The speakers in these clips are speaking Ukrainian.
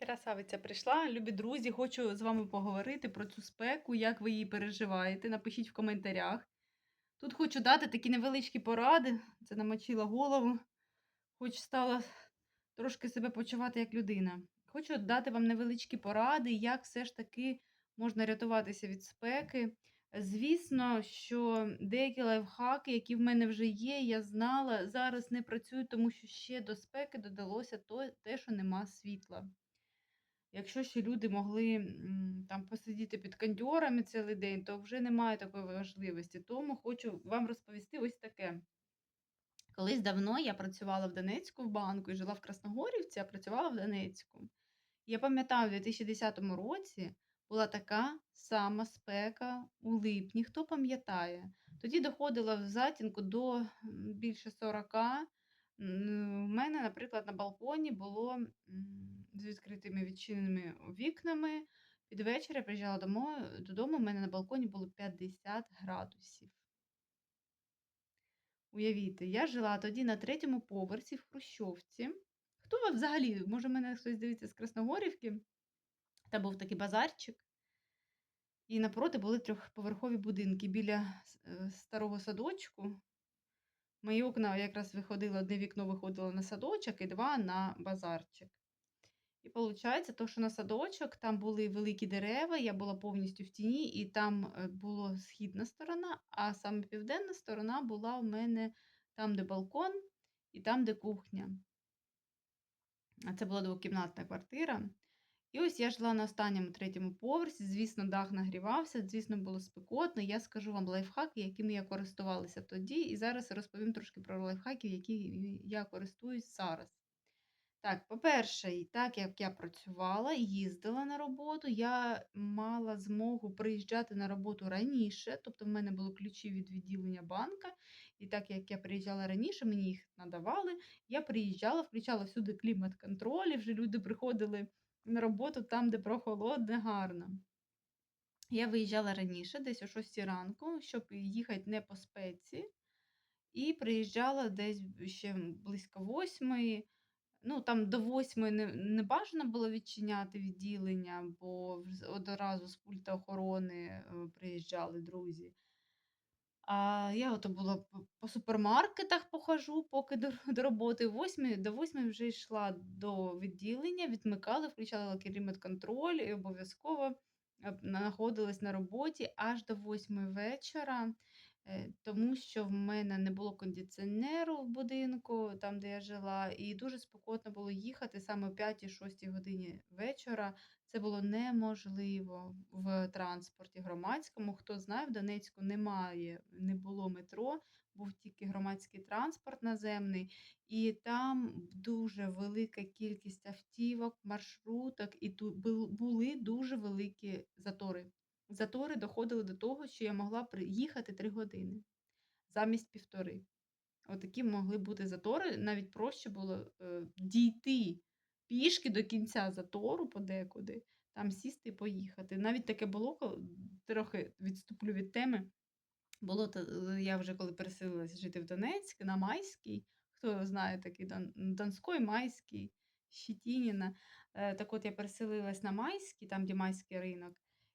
Красавиця прийшла. Любі друзі, хочу з вами поговорити про цю спеку, як ви її переживаєте. Напишіть в коментарях. Тут хочу дати такі невеличкі поради. Це намочила голову, хоч стала трошки себе почувати як людина. Хочу дати вам невеличкі поради, як все ж таки можна рятуватися від спеки. Звісно, що деякі лайфхаки, які в мене вже є, я знала, зараз не працюють, тому що ще до спеки додалося те, що нема світла. Якщо ще люди могли там посидіти під кондьорами цілий день, то вже немає такої важливості. Тому хочу вам розповісти ось таке. Колись давно я працювала в Донецьку в банку і жила в Красногорівці, а працювала в Донецьку. Я пам'ятаю, у 2010 році була така сама спека у липні. Хто пам'ятає? Тоді доходила в затінку до більше 40. У мене, наприклад, на балконі було з відкритими відчиненими вікнами. Під вечір я приїжджала додому, у мене на балконі було 50 градусів. Уявіть, я жила тоді на третьому поверсі в Хрущовці. Хто ви взагалі? Може, мене хтось дивиться з Красногорівки? Там був такий базарчик. І напроти були трьохповерхові будинки біля е, старого садочку. Мої окна якраз виходило, одне вікно виходило на садочок і два на базарчик. І виходить, то, що на садочок там були великі дерева, я була повністю в тіні, і там е, була східна сторона, а саме південна сторона була у мене там, де балкон, і там, де кухня. А це була двокімнатна квартира. І ось я жила на останньому третьому поверсі. Звісно, дах нагрівався, звісно, було спекотно. Я скажу вам лайфхаки, якими я користувалася тоді. І зараз розповім трошки про лайфхаки, які я користуюсь зараз. Так, по-перше, і так як я працювала, їздила на роботу, я мала змогу приїжджати на роботу раніше, тобто в мене були ключі від відділення банка, і так як я приїжджала раніше, мені їх надавали, я приїжджала, включала всюди клімат-контроль, і вже люди приходили на роботу там, де прохолодне, гарно. Я виїжджала раніше, десь о 6 ранку, щоб їхати не по спеці, і приїжджала десь ще близько 8. Ну, там до 8 не, не бажано було відчиняти відділення, бо одразу з пульта охорони е, приїжджали друзі. А я ото була по супермаркетах похожу, поки до до роботи. 8 до 8 вже йшла до відділення, відмикала, включала клімат-контроль і обов'язково е, знаходилась на роботі аж до 8 вечора, е, тому що в мене не було кондиціонеру в будинку, там, де я жила, і дуже спекотно було їхати саме о 5-6 годині вечора. Це було неможливо в транспорті громадському. Хто знає, в Донецьку немає, не було метро, був тільки громадський транспорт наземний, і там дуже велика кількість автівок, маршруток, і були дуже великі затори. Затори доходили до того, що я могла приїхати 3 години замість півтори. Отакі могли бути затори. Навіть проще було е, дійти пішки до кінця затору подекуди, там сісти і поїхати. Навіть таке було, коли трохи відступлю від теми. Було я вже коли переселилася жити в Донецьк на Майській, хто знає такий Дон, Донський, Майський, Щетініна. Е, так от я переселилась на Майський, там, де Майський ринок,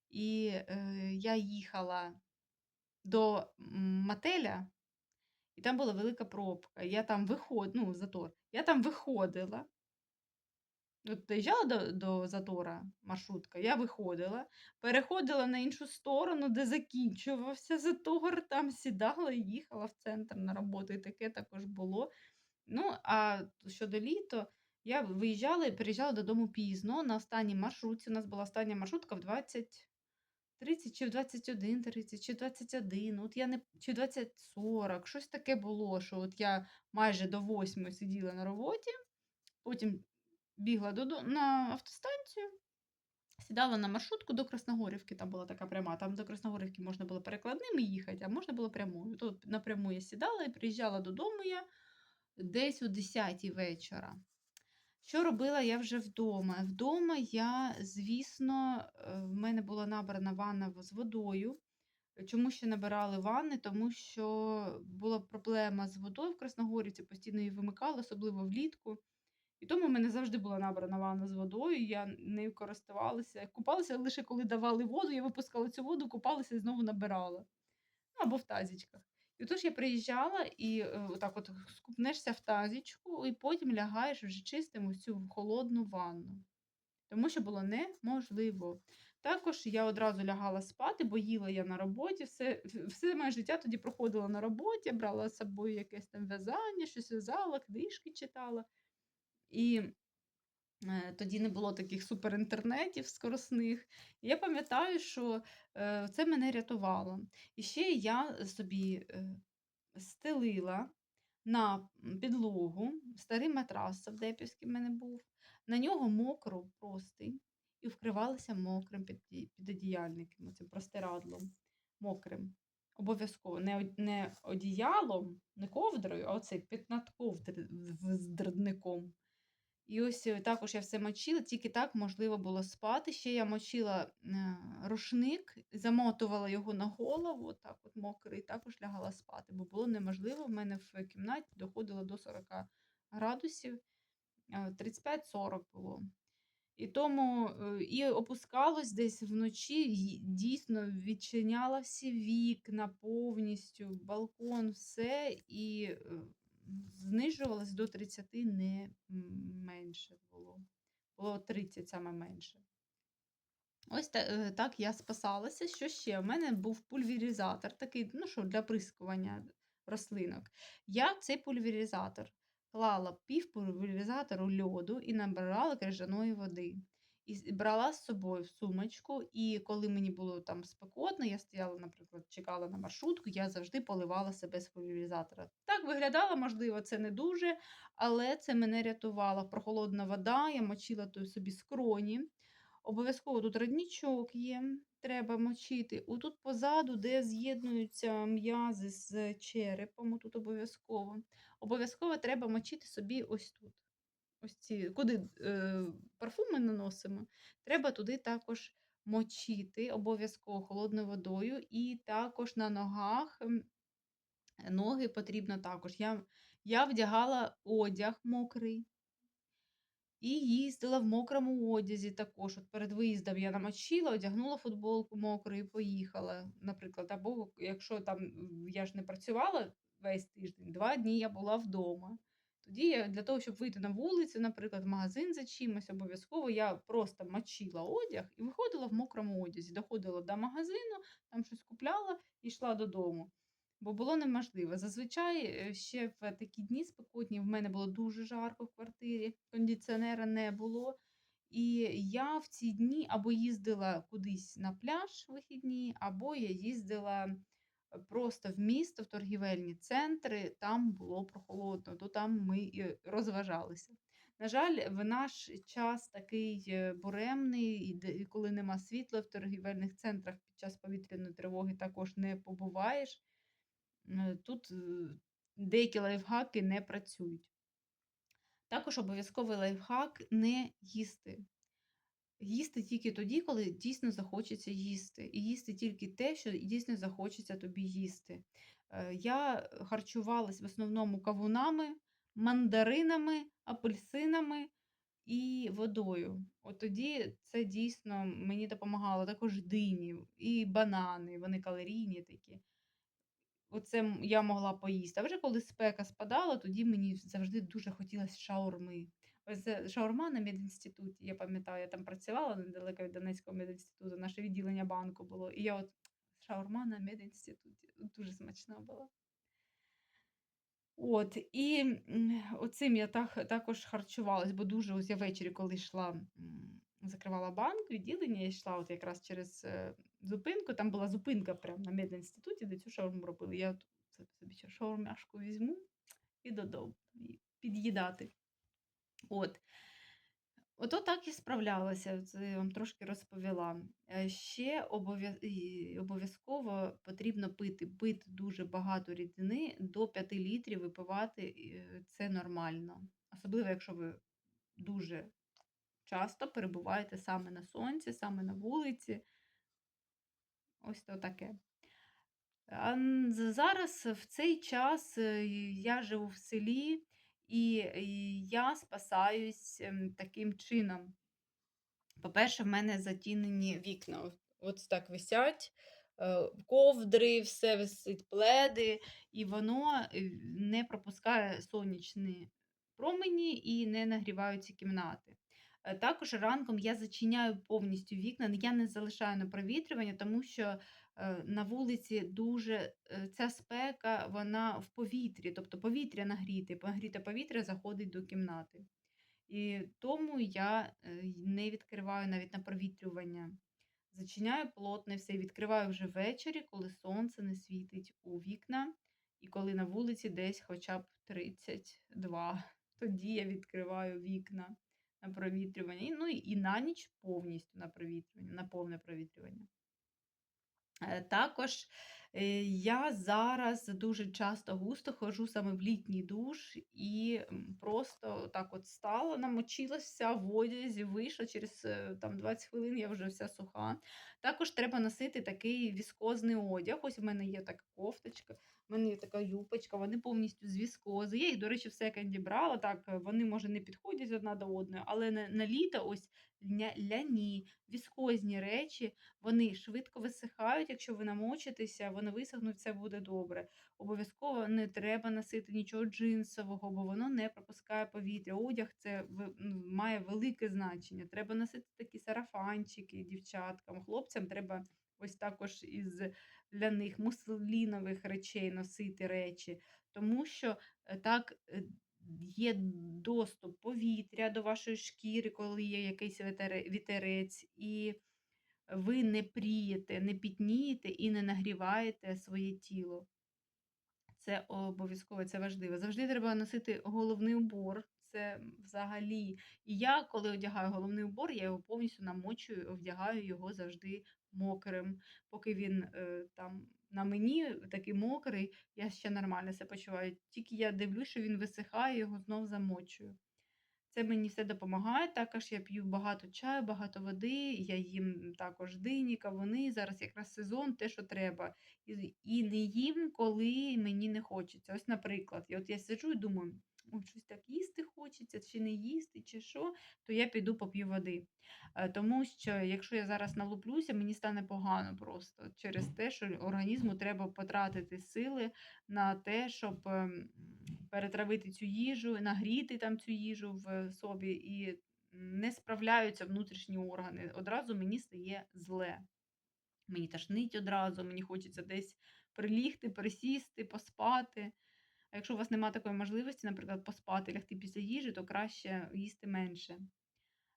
і е, я їхала до мотеля. І там була велика пробка. Я там виход... ну, затор. Я там виходила. От доїжджала до, до затора маршрутка, я виходила, переходила на іншу сторону, де закінчувався затор, там сідала і їхала в центр на роботу. І таке також було. Ну, а щодо літо, я виїжджала і приїжджала додому пізно. На останній маршрутці. У нас була остання маршрутка в 20. 30 чи в 21, 30, чи 21, от я не чи 20, 40, щось таке було, що от я майже до 8 сиділа на роботі, потім бігла додо- на автостанцію, сідала на маршрутку до Красногорівки, там була така пряма, там до Красногорівки можна було перекладними їхати, а можна було прямою. Тут напряму я сідала і приїжджала додому я десь о 10 вечора. Що робила я вже вдома? Вдома я, звісно, е, в мене була набрана ванна з водою. Чому ще набирали ванни? Тому що була проблема з водою в Красногорівці, постійно її вимикали, особливо влітку. І тому в мене завжди була набрана ванна з водою, я нею користувалася. Купалася лише коли давали воду, я випускала цю воду, купалася і знову набирала. Ну, або в тазічках. І отож я приїжджала і е, отак от скупнешся в тазічку, і потім лягаєш вже чистим у холодну ванну. Тому що було неможливо. Також я одразу лягала спати, бо їла я на роботі. Все, все моє життя тоді проходило на роботі, брала з собою якесь там в'язання, щось в'язала, книжки читала. І тоді не було таких суперінтернетів скоросних. Я пам'ятаю, що е, це мене рятувало. І ще я собі е, стелила на підлогу старий матрас Савдепівський в мене був, на нього мокру простинь і вкривалася мокрим підодіяльником, цим простирадлом мокрим. Обов'язково не, одіялом, не ковдрою, а оцей під над ковдрником. І ось е, також я все мочила, тільки так можливо було спати. Ще я мочила е, рушник, замотувала його на голову, так от мокрий, також лягала спати, бо було неможливо. В мене в кімнаті доходило до 40 градусів, е, 35-40 було. І тому е, і опускалось десь вночі, дійсно відчиняла всі вікна повністю, балкон, все, і е, знижувалось до 30 не менше було. Було 30 саме менше. Ось е, так я спасалася. Що ще? У мене був пульверізатор, такий, ну що, для прискування рослинок. Я цей пульверізатор клала пів пульверізатору льоду і набирала крижаної води. І брала з собою сумочку, і коли мені було там спекотно, я стояла, наприклад, чекала на маршрутку, я завжди поливала себе з пульверізатора. Так виглядало, можливо, це не дуже, але це мене рятувало. Прохолодна вода, я мочила той собі скроні. Обов'язково тут родничок є, треба мочити. Отут позаду, де з'єднуються м'язи з черепом, тут обов'язково. Обов'язково треба мочити собі ось тут. Ось ці, куди е, парфуми наносимо, треба туди також мочити, обов'язково холодною водою, і також на ногах. Ноги потрібно також. Я, я вдягала одяг мокрий. І їздила в мокрому одязі також. От перед виїздом я намочила, одягнула футболку мокру і поїхала, наприклад. Або якщо там я ж не працювала весь тиждень, два дні я була вдома. Тоді я для того, щоб вийти на вулицю, наприклад, в магазин за чимось, обов'язково я просто мочила одяг і виходила в мокрому одязі. Доходила до магазину, там щось купляла і йшла додому. Бо було неможливо. Зазвичай е, ще в такі дні спекотні в мене було дуже жарко в квартирі, кондиціонера не було. І я в ці дні або їздила кудись на пляж вихідні, або я їздила просто в місто, в торгівельні центри, там було прохолодно, то там ми і розважалися. На жаль, в наш час такий е, буремний, і коли нема світла в торгівельних центрах під час повітряної тривоги також не побуваєш. Е, Тут е, деякі лайфхаки не працюють. Також обов'язковий лайфхак не їсти. Їсти тільки тоді, коли дійсно захочеться їсти. І їсти тільки те, що дійсно захочеться тобі їсти. Е, Я харчувалась в основному кавунами, мандаринами, апельсинами і водою. От тоді це дійсно мені допомагало. Також дині і банани, вони калорійні такі. Оце я могла поїсти. А вже коли спека спадала, тоді мені завжди дуже хотілося шаурми. Ось шаурма на медінституті, я пам'ятаю, я там працювала недалеко від Донецького медінституту, наше відділення банку було. І я от шаурма на медінституті. Дуже смачна була. От, і оцим я так, також харчувалась, бо дуже ось я ввечері, коли йшла, закривала банк, відділення, я йшла от якраз через е, зупинку. Там була зупинка прямо на медінституті, де цю шаурму робили. Я от собі шаурмяшку візьму і додому і під'їдати. От. Ото так і справлялася, це я вам трошки розповіла. Е, Ще обов'язково потрібно пити. Пити дуже багато рідини, до 5 літрів випивати це нормально. Особливо, якщо ви дуже часто перебуваєте саме на сонці, саме на вулиці. Ось то таке. А зараз в цей час е, я живу в селі, І, я спасаюсь, ем, таким чином. По-перше, в мене затінені вікна. От так висять, е, ковдри, все висить, пледи, і воно е, не пропускає сонячні промені і не нагріваються кімнати. Е, Також ранком я зачиняю повністю вікна, я не залишаю на провітрювання, тому що на вулиці дуже е, ця спека, вона в повітрі, тобто повітря нагріте, нагріте повітря заходить до кімнати. І тому я, е, не відкриваю навіть на провітрювання. Зачиняю плотно все відкриваю вже ввечері, коли сонце не світить у вікна, і коли на вулиці десь хоча б 32. Тоді я відкриваю вікна на провітрювання. Ну, і на ніч повністю на провітрювання, на повне провітрювання. Е, Також е, я зараз дуже часто густо ходжу саме в літній душ і просто так от стала, намочилася в одязі, вийшла через е, там 20 хвилин, я вже вся суха. Також треба носити такий віскозний одяг. Ось в мене є така кофточка, в мене є така юбочка, вони повністю з віскози. Я їх, до речі, в секонді брала. Так, е, вони може не підходять одна до одної, але на, на літо ось ляні, віскозні речі. Вони швидко висихають, якщо ви намочитеся, вони висохнуть, все буде добре. Обов'язково не треба носити нічого джинсового, бо воно не пропускає повітря. Одяг це ну, має велике значення. Треба носити такі сарафанчики дівчаткам, хлопцям треба ось також із ляних муслінових речей носити речі, тому що е, так. е, Є доступ повітря до вашої шкіри, коли є якийсь вітерець, і ви не прієте, не пітнієте і не нагріваєте своє тіло. Це обов'язково, це важливо. Завжди треба носити головний убор. Це взагалі. І я, коли одягаю головний убор, я його повністю намочую, вдягаю його завжди мокрим. Поки він е, там на мені такий мокрий, я ще нормально себе почуваю. Тільки я дивлюсь, що він висихає, його знов замочую. Це мені все допомагає. Також я п'ю багато чаю, багато води, я їм також дині, кавуни. Зараз якраз сезон, те, що треба. І, і не їм, коли мені не хочеться. Ось, наприклад, я от я сиджу і думаю, ой, щось так їсти хочеться, чи не їсти, чи що, то я піду поп'ю води. Е, Тому що якщо я зараз налуплюся, мені стане погано просто через те, що організму треба потратити сили на те, щоб ем, перетравити цю їжу, нагріти там цю їжу в собі, і не справляються внутрішні органи. Одразу мені стає зле. Мені тошнить одразу, мені хочеться десь прилігти, присісти, поспати. А якщо у вас немає такої можливості, наприклад, поспати, лягти після їжі, то краще їсти менше.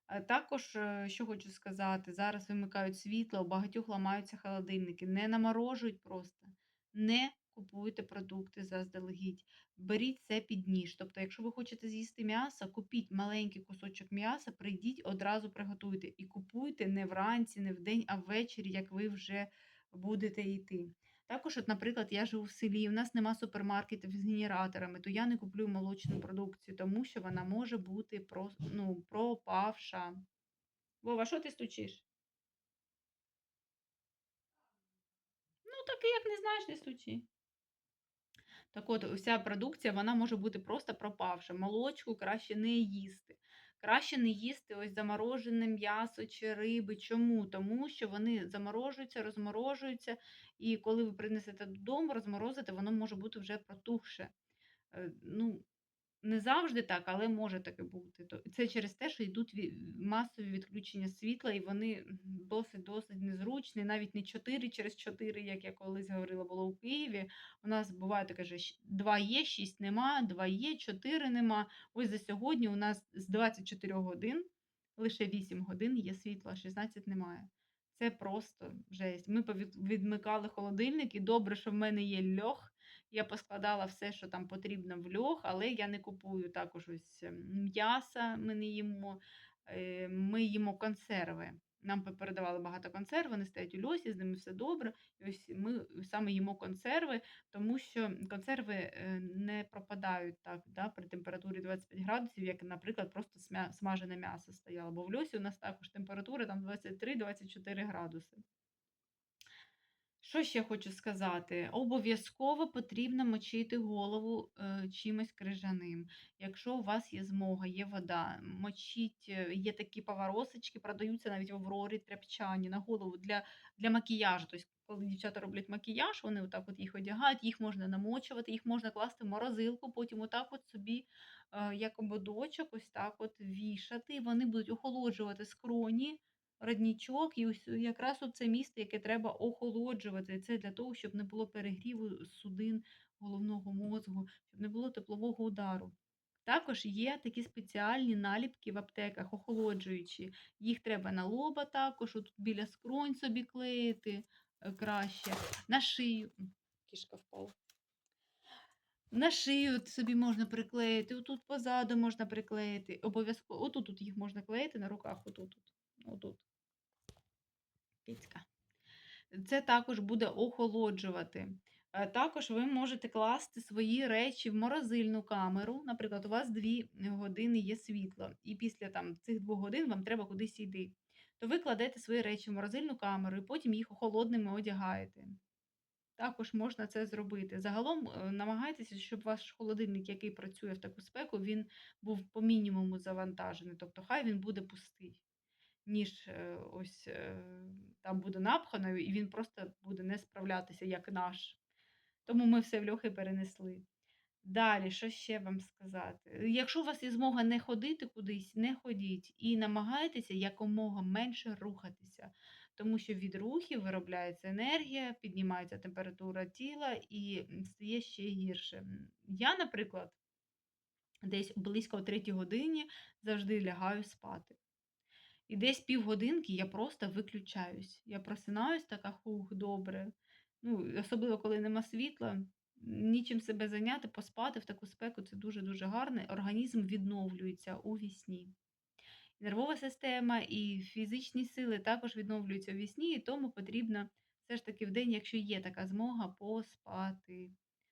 Е, Також, е, що хочу сказати, зараз вимикають світло, у багатьох ламаються холодильники. Не наморожують просто. Не купуйте продукти заздалегідь. Беріть це під ніж. Тобто, якщо ви хочете з'їсти м'ясо, купіть маленький кусочок м'яса, прийдіть, одразу приготуйте. І купуйте не вранці, не вдень, а ввечері, як ви вже будете йти. Також, от, наприклад, я живу в селі, у нас нема супермаркетів з генераторами, то я не куплю молочну продукцію, тому що вона може бути прос- ну, пропавша. Вова, що ти стучиш? Ну, так і як не знаєш, не стучи. Так от, вся продукція вона може бути просто пропавша. Молочку краще не їсти. Краще не їсти ось заморожене м'ясо чи риби. Чому? Тому що вони заморожуються, розморожуються, і коли ви принесете додому, розморозите, воно може бути вже протухше. Е, Ну, не завжди так, але може таке бути. То це через те, що йдуть масові відключення світла, і вони досить-досить незручні. Навіть не 4 через 4, як я колись говорила, було у Києві. У нас буває таке, що щ 2 є, 6 нема, 2 є, 4 нема. Ось за сьогодні у нас з 24 годин лише 8 годин є світла, а 16 немає. Це просто жесть. Ми відмикали холодильник, і добре, що в мене є льох. Я поскладала все, що там потрібно в льох, але я не купую також ось ем, м'яса, ми не їмо, е, ми їмо консерви. Нам передавали багато консерв, вони стоять у льосі, з ними все добре. І ось ми саме їмо консерви, тому що консерви е, не пропадають так да, при температурі 25 градусів, як, наприклад, просто смажене м'ясо стояло. Бо в льосі у нас також температура там 23-24 градуси. Що ще хочу сказати? Обов'язково потрібно мочити голову, е, чимось крижаним. Якщо у вас є змога, є вода, мочіть, е, є такі поворосочки, продаються навіть в Аврорі тряпчані на голову для для макіяжу. Тобто, коли дівчата роблять макіяж, вони отак от їх одягають, їх можна намочувати, їх можна класти в морозилку, потім отак от собі, е, як ободочок, ось так от вішати, вони будуть охолоджувати скроні, родничок, і ось якраз оце місце, яке треба охолоджувати. Це для того, щоб не було перегріву судин головного мозку, щоб не було теплового удару. Також є такі спеціальні наліпки в аптеках, охолоджуючі. Їх треба на лоба також, отут біля скронь собі клеїти е, краще, на шию. Кішка впала. На шию собі можна приклеїти, отут позаду можна приклеїти. Обов'язково, отут тут їх можна клеїти на руках, отут. Отут. Кицька. Це також буде охолоджувати. Е, Також ви можете класти свої речі в морозильну камеру. Наприклад, у вас 2 години є світло, і після там, цих 2 годин вам треба кудись йти. То ви кладете свої речі в морозильну камеру і потім їх холодними одягаєте. Також можна це зробити. Загалом е, намагайтеся, щоб ваш холодильник, який працює в таку спеку, він був по мінімуму завантажений. Тобто, хай він буде пустий ніж е, ось е, там буде напхано, і він просто буде не справлятися, як наш. Тому ми все в льохи перенесли. Далі, що ще вам сказати? Якщо у вас є змога не ходити кудись, не ходіть і намагайтеся якомога менше рухатися, тому що від рухів виробляється енергія, піднімається температура тіла і стає ще гірше. Я, наприклад, десь близько о 3 годині завжди лягаю спати. І десь півгодинки я просто виключаюсь. Я просинаюсь така: "Хух, добре". Ну, особливо, коли нема світла, нічим себе зайняти, поспати в таку спеку- це дуже-дуже гарно. Організм відновлюється у вісні. Нервова система і фізичні сили також відновлюються у вісні, і тому потрібно все ж таки вдень, якщо є така змога, поспати.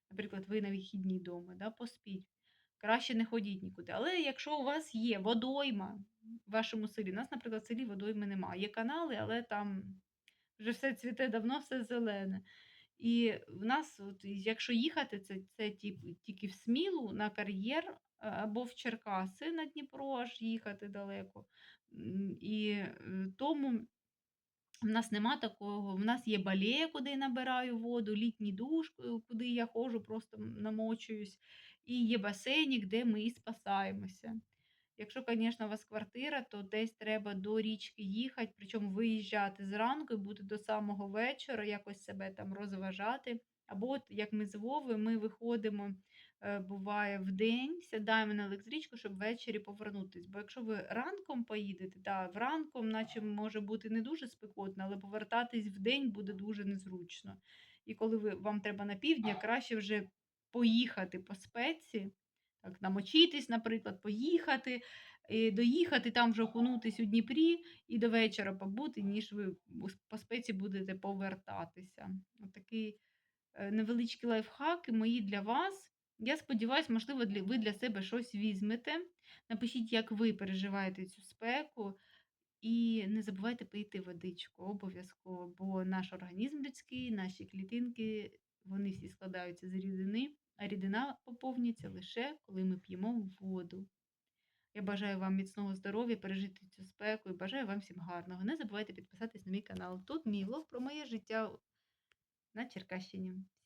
Наприклад, ви на вихідні вдома, да, поспіть. Краще не ходіть нікуди. Але якщо у вас є водойма в вашому селі, у нас, наприклад, в селі водойми немає. Є канали, але там вже все цвіте давно, все зелене. І в нас, от, якщо їхати, це, це тільки в Смілу на кар'єр або в Черкаси на Дніпро, аж їхати далеко. І е, тому в нас нема такого. В нас є балея, куди набираю воду, літній душ, е, куди я ходжу, просто намочуюсь, і є басейнік, де ми спасаємося. Якщо, звісно, у вас квартира, то десь треба до річки їхати, причому виїжджати зранку і бути до самого вечора, якось себе там розважати. Або от як ми з Вовою, ми виходимо, е, буває, вдень, сідаємо на електричку, щоб ввечері повернутись. Бо якщо ви ранком поїдете, да, вранком, наче може бути не дуже спекотно, але повертатись вдень буде дуже незручно. І коли ви, вам треба на півдня, краще вже поїхати по спеці, так, намочитись, наприклад, поїхати, і доїхати, там вже окунутись у Дніпрі і до вечора побути, ніж ви по спеці будете повертатися. Отакий е, невеличкі лайфхаки мої для вас. Я сподіваюся, можливо, ви для себе щось візьмете. Напишіть, як ви переживаєте цю спеку. І не забувайте пити водичку обов'язково, бо наш організм людський, наші клітинки, вони всі складаються з рідини, а рідина поповнюється лише коли ми п'ємо воду. Я бажаю вам міцного здоров'я, пережити цю спеку і бажаю вам всім гарного. Не забувайте підписатись на мій канал. Тут мій влог про моє життя на Черкащині.